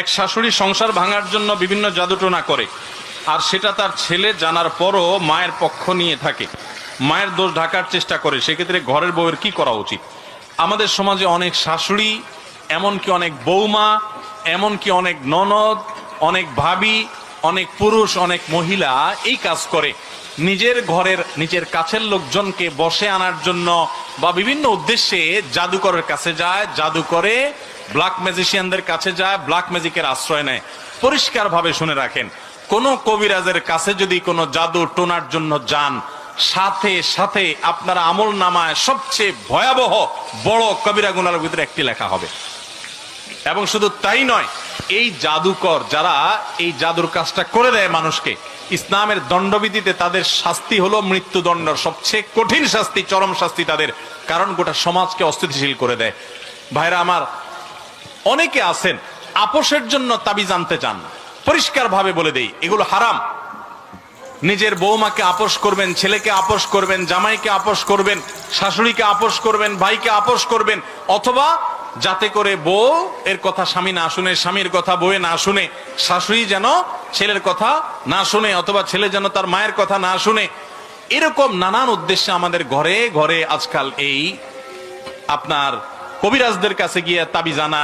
এক শাশুড়ি সংসার ভাঙার জন্য বিভিন্ন জাদুটোনা করে, আর সেটা তার ছেলে জানার পরও মায়ের পক্ষ নিয়ে থাকে। মায়ের দোষ ঢাকার চেষ্টা করে, সেক্ষেত্রে ঘরের বউয়ের কি করা উচিত? আমাদের সমাজে অনেক শাশুড়ি, এমনকি অনেক বৌমা এমনকি অনেক ননদ, অনেক ভাবি অনেক পুরুষ, অনেক মহিলা এই কাজ করে। নিজের ঘরের, নিজের কাছের লোকজনকে বসে আনার জন্য বা বিভিন্ন উদ্দেশ্যে জাদুকরের কাছে যায় জাদু করে ব্ল্যাক ম্যাজিশিয়ানদের কাছে যায় ব্ল্যাক ম্যাজিকের আশ্রয় নেয়। পরিষ্কারভাবে শুনে রাখেন, কোন কবিরাজের কাছে যদি কোনো জাদু টোনার জন্য যান, সাথে সাথে আপনার আমল নামায় সবচেয়ে ভয়াবহ বড় কবিরা গুনার ভিতরে একটি লেখা হবে। এবং শুধু তাই নয় এই জাদুকর যারা এই জাদুর কাজটা করে দেয় মানুষকে, ইসলামের দণ্ডবিধিতে তাদের শাস্তি হলো মৃত্যুদণ্ড সবচেয়ে কঠিন শাস্তি, চরম শাস্তি তাদের, কারণ গোটা সমাজকে অস্থিতিশীল করে দেয়। ভাইরা আমার, অনেকে আছেন, আপোষের জন্য তাবি জানতে চান পরিষ্কার ভাবে বলে দেই, এগুলো হারাম। নিজের বৌমাকে আপোষ করবেন, ছেলেকে আপোষ করবেন, জামাইকে আপোষ করবেন, শাশুড়িকে আপোষ করবেন, ভাইকে আপোষ করবেন, অথবা যাতে করে বউ এর কথা স্বামী না শুনে, স্বামীর কথা বউয়ে না শুনে, শাশুড়ি যেন ছেলের কথা না শুনে অথবা ছেলে যেন তার মায়ের কথা না শুনে। এরকম নানান উদ্দেশ্যে আমাদের ঘরে ঘরে আজকাল এই আপনার কবিরাজদের কাছে গিয়ে তাবি জানা